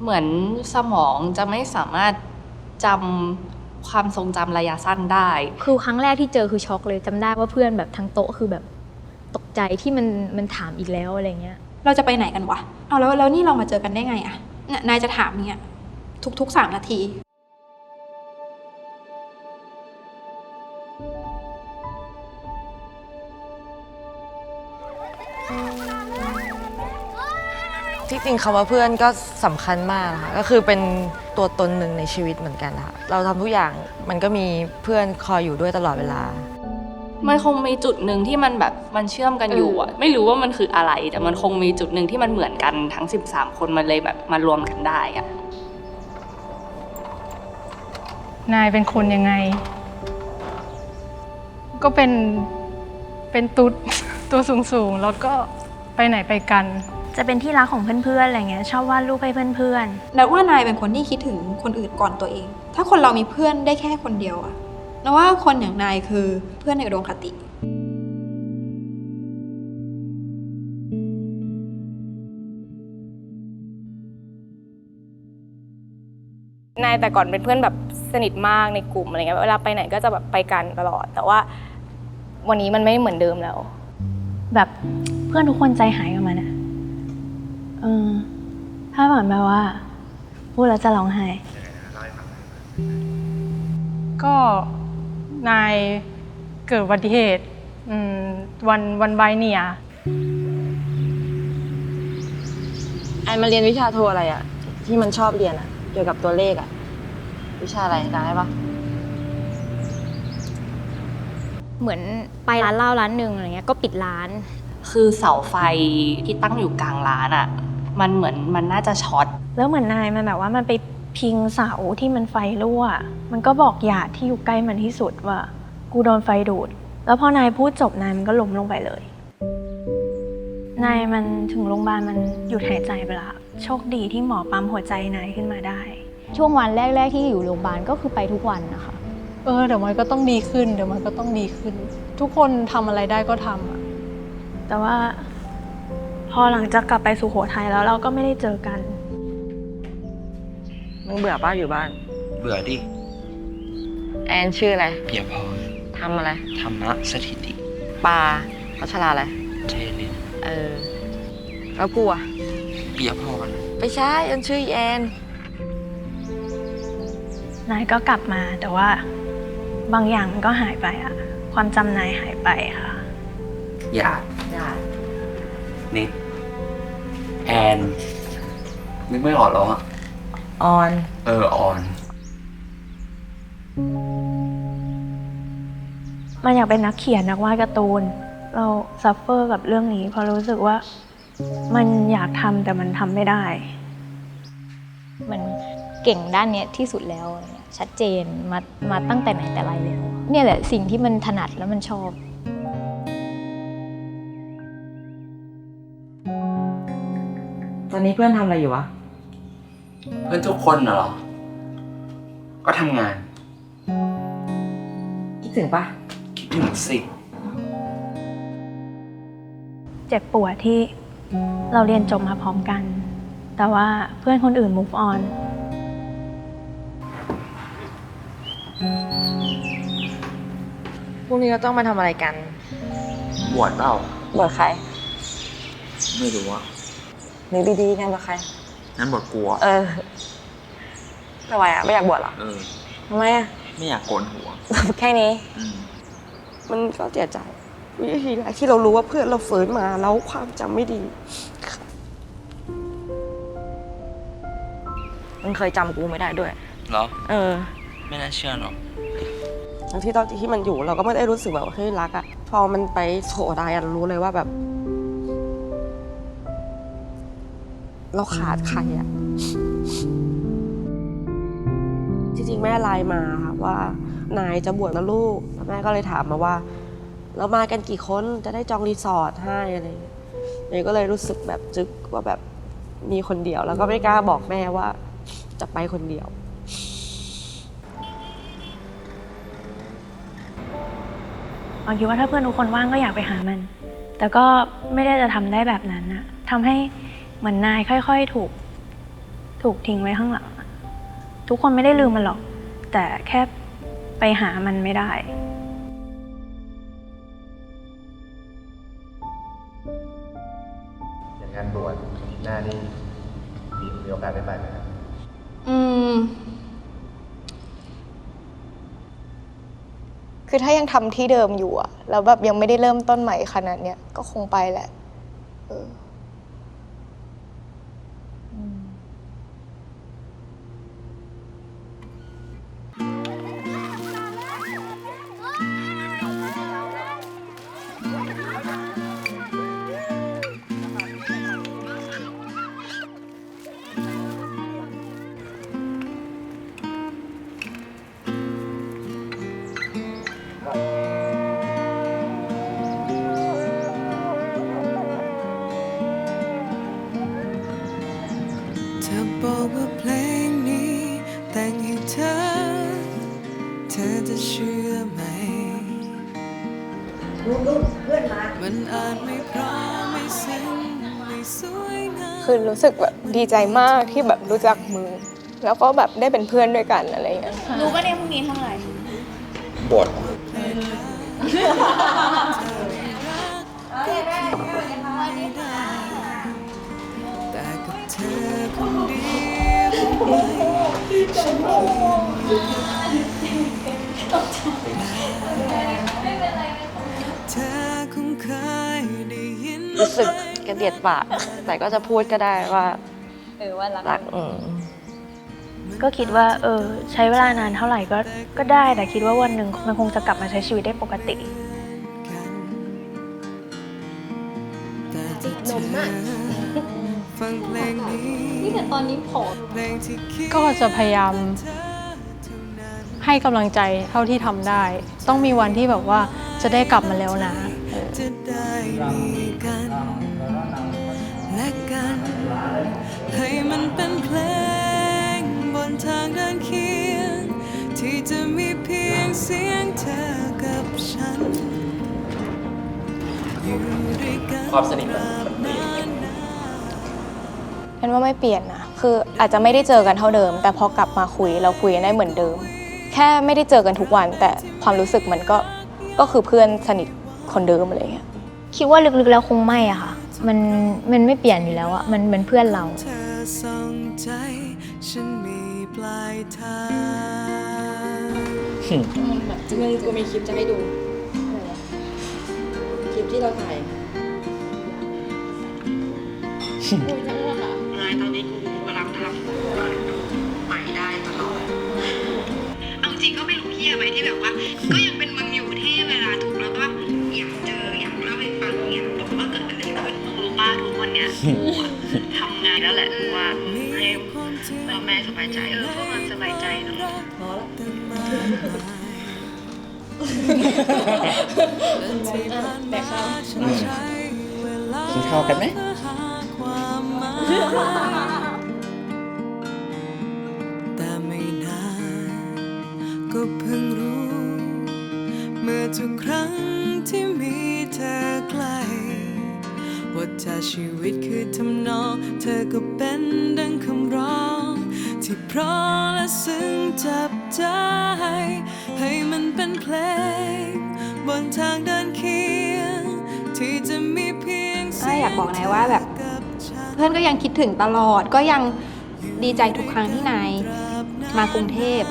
เหมือนสมองจะไม่สามารถจำความทรงจำระยะสั้นได้ คือครั้งแรกที่เจอคือช็อกเลยจำได้ว่าเพื่อนแบบทั้งโต๊ะคือแบบตกใจที่มันมันถามอีกแล้วอะไรเงี้ย เราจะไปไหนกันวะ เอาแล้วแล้วนี่เรามาเจอกันได้ไงอะเนี่ยนายจะถามเนี่ยทุกๆสามนาที ที่จริงคำว่าเพื่อนก็สำคัญมากนะคะก็คือเป็นตัวตนหนึ่งในชีวิตเหมือนกันค่ะเราทำทุกอย่างมันก็มีเพื่อนคอยอยู่ด้วยตลอดเวลา มันคงมีจุดหนึ่งที่มันแบบมันเชื่อมกันอยู่อะไม่รู้ว่ามันคืออะไร แต่มันคงมีจุดหนึ่งที่มันเหมือนกันทั้ง 13 คนมันเลยแบบมารวมกันได้อะนายเป็นคนยังไง ก็เป็นเป็นตุ๊ด ตัวสูงๆแล้วก็ไปไหนไปกัน จะเป็นที่รักของเพื่อนๆอะไรเงี้ยชอบวาดรูปให้เพื่อนแล้วว่านายเป็นคนที่คิดถึงคนอื่นก่อนตัวเอง ถ้าคนเรามีเพื่อนได้แค่คนเดียวอะแล้วว่าคนอย่างนายคือเพื่อนในอุดมคติ นายแต่ก่อนเป็นเพื่อนแบบสนิทมากในกลุ่มอะไรเงี้ยเวลาไปไหนก็จะแบบไปกันตลอด แต่ว่าวันนี้มันไม่เหมือนเดิมแล้ว ๆ แบบเพื่อนทุกคนใจหายกับมันอะ เออถ้าเหมือนแบบว่า พูดแล้วจะร้องไห้ ก็นายเกิดอุบัติเหตุอืมวันวันใบเนียแอนมาเรียนวิชาโทอะไรอะที่มันชอบเรียนอะเกี่ยวกับตัวเลขอะวิชาอะไรจำได้ปะเหมือนไปร้านเหล้าร้านหนึ่งอะไรเงี้ยก็ปิดร้าน คือเสาไฟที่ตั้งอยู่กลางร้านอะ มันเหมือนมันน่าจะช็อตแล้วเหมือนนายมันแบบว่ามันไปพิงเสาที่มันไฟรั่ว มันก็บอกหยาดที่อยู่ใกล้มันที่สุดว่า กูโดนไฟดูด แล้วพอนายพูดจบนายมันก็ล้มลงไปเลย นายมันถึงโรงพยาบาลมันหยุดหายใจไปละ โชคดีที่หมอปั๊มหัวใจนายขึ้นมาได้ ช่วงวันแรก ๆ ที่อยู่โรงพยาบาลก็คือไปทุกวันนะคะ เออเดี๋ยวมันก็ต้องดีขึ้น เดี๋ยวมันก็ต้องดีขึ้น ทุกคนทำอะไรได้ก็ทำอะแต่ว่า พอหลังจากกลับไปสุโขทัยแล้วเราก็ไม่ได้เจอกัน มึงเบื่อป้าอยู่บ้าน เบื่อดิแอนชื่ออะไรเปียพรทำอะไรธรรมะสถิติปาพัชราอะไรเจริญเออ แล้วกูอะเปียพรไม่ใช่แอนชื่ออีแอนนายก็กลับมาแต่ว่า บางอย่างมันก็หายไปอะความจำนายหายไปค่ะหยาดนิด แอนนึกไม่ออกหรออะออน เออออน มันอยากเป็นนักเขียนนักวาดการ์ตูน เราซัฟเฟอร์กับเรื่องนี้เพราะรู้สึกว่า มันอยากทำแต่มันทำไม่ได้ มันเก่งด้านเนี้ยที่สุดแล้วอะไรเงี้ยชัดเจนมามาตั้งแต่ไหนแต่ไรแล้ว เนี่ยแหละสิ่งที่มันถนัดแล้วมันชอบ อนนี้เพื่อนทำอะไรอยู่วะ เพื่อนทุกคนน่ะเหรอ ก็ทำงาน คิดถึงปะคิดถึงสิ เจ็บปวดที่เราเรียนจบมาพร้อมกัน แต่ว่าเพื่อนคนอื่น move on พรุ่งนี้เราต้องมาทำอะไรกัน บวชเปล่าบวชใคร ไม่รู้อะ นึกดีๆกันบวชใคร งั้นบวชกลัว เออทำไมอะไม่อยากบวชเหรอเออ ทำไมอะไม่อยากโกนหัว แค่นี้ อืม มันก็เสียใจวิธีแรกที่เรารู้ว่าเพื่อนเราฝืนมาแล้วความจำไม่ดีมึงเคยจำกูไม่ได้ด้วย เหรอ เออ ไม่น่าเชื่อหรอก ทั้งที่ตอนที่มันอยู่เราก็ไม่ได้รู้สึกแบบว่าเฮ้ยรักอะพอมันไปโสดายอะเรารู้เลยว่าแบบ เราขาดใครอะจริงๆแม่ไลน์มาค่ะว่านายจะบวชแล้วลูกแล้วแม่ก็เลยถามมาว่า เรามากันกี่คนจะได้จองรีสอร์ทให้อะไรอย่างเงี้ยเนยก็เลยรู้สึกแบบจึกว่าแบบมีคนเดียว แล้วก็ไม่กล้าบอกแม่ว่าจะไปคนเดียวเราคิดว่าถ้าเพื่อนทุกคนว่างก็อยากไปหามัน แต่ก็ไม่ได้จะทำได้แบบนั้นนะทำให้ เหมือนนายค่อยๆ ถูก ถูกทิ้งไว้ข้างหลังอะทุกคนไม่ได้ลืมมันหรอก แต่แค่ไปหามันไม่ได้ อย่างงานบวชหน้านี่มีมีโอกาสได้ไปไหมครับอืม คือถ้ายังทำที่เดิมอยู่อะแล้วแบบยังไม่ได้เริ่มต้นใหม่ขนาดเนี้ยก็คงไปแหละ เออ บอกว่าเพลงนี้แต่งให้เธอ เธอจะเชื่อไหมมันอาจไม่พร้อมไม่ซึ้งไม่สวยงาม คือรู้สึกแบบดีใจมากที่แบบรู้จักมึง แล้วก็แบบได้เป็นเพื่อนด้วยกันอะไรอย่างเงี้ยรู้ป่ะเนี่ยพรุ่งนี้เท่าไหร่บวชแต่ รู้สึกกระเดียดปาก แต่ก็จะพูดก็ได้ว่า เออว่ารักรักอืมก็คิดว่า เออ ใช้เวลานานเท่าไหร่ก็ก็ได้ แต่คิดว่าวันหนึ่งมันคงจะกลับมาใช้ชีวิตได้ปกติแต่ถ้าเธอ ฟังเพลงนี้นี่แต่ตอนนี้ผอมเพลงที่คิดก็จะพยายามให้กำลังใจเท่าที่ทำได้ ต้องมีวันที่แบบว่าจะได้กลับมาแล้วนะเออจะได้มีกันและกันให้มันเป็นเพลงบนทางเดินเคียง ที่จะมีเพียงเสียงเธอกับฉัน อยู่ด้วยกัน ความสนิทมัน มันเปลี่ยนเป็นว่าไม่เปลี่ยนนะคืออาจจะไม่ได้เจอกันเท่าเดิม แต่พอกลับมาคุยเราคุยกันได้เหมือนเดิม แค่ไม่ได้เจอกันทุกวัน แต่ความรู้สึกมันก็ก็คือเพื่อนสนิทคนเดิมอะไรอย่างเงี้ยคิดว่าลึกๆแล้วคงไม่อะค่ะ มันมันไม่เปลี่ยนอยู่แล้วอะมันเหมือนเพื่อนเรา เธอส่องใจฉันมีปลายทางจริงๆกูมีคลิปจะให้ดูคลิปที่เราถ่ายเอาจริงก็ไม่รู้เฮียไหมที่แบบว่า ก็ยังเป็นมึงอยู่ที่เวลาทุกข์แล้วก็อยากเจออยากเล่าให้ฟังอยากบอกว่าเกิดอะไรขึ้นมึงรู้ป้าทุกวันเนี้ยกูอะทำงานแล้วแหละว่าให้พ่อแม่สบายใจเออพวกมันสบายใจเนอะแต่ข้าวกินข้าวกันไหม ก็เพิ่งรู้ เมื่อทุกครั้งที่มีเธอใกล้ว่าถ้าชีวิตคือทำนอง เธอก็เป็นดังคำร้อง ที่เพราะและซึ้งจับใจ ให้มันเป็นเพลง บนทางเดินเคียง ที่จะมีเพียงเสีอะยอยากบอกนายว่าแบบ กับฉันเพื่อนก็ยังคิดถึงตลอดก็ยังดีใจทุกครั้งที่นายมากรุงเทพ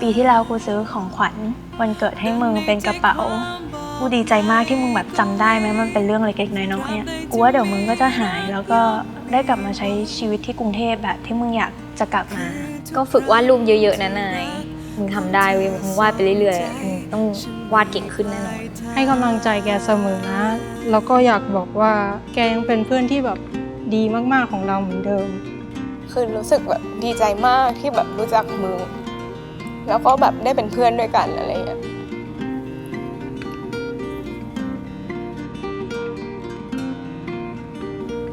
ปีที่แล้วกูซื้อของขวัญวันเกิดให้มึงเป็นกระเป๋า กูดีใจมากที่มึงแบบจำได้ไหมมันเป็นเรื่องเล็กๆน้อยๆเนี่ยกูว่าเดี๋ยวมึงก็จะหายแล้วก็ได้กลับมาใช้ชีวิตที่กรุงเทพแบบที่มึงอยากจะกลับมา ก็ฝึกวาดรูปเยอะๆนะนายมึงทำได้เว้ยมึงวาดไปเรื่อยๆอะมึงต้องวาดเก่งขึ้นแน่นอนให้กำลังใจแกเสมอนะแล้วก็อยากบอกว่าแกยังเป็นเพื่อนที่แบบดีมากๆของเราเหมือนเดิม คือรู้สึกแบบดีใจมากที่แบบรู้จักมึง แล้วก็แบบได้เป็นเพื่อนด้วยกันอะไรอย่างเงี้ย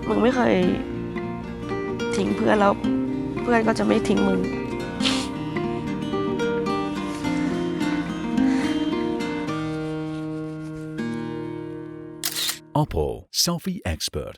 มึงไม่เคยทิ้งเพื่อนแล้วเพื่อนก็จะไม่ทิ้งมึง Oppo Selfie Expert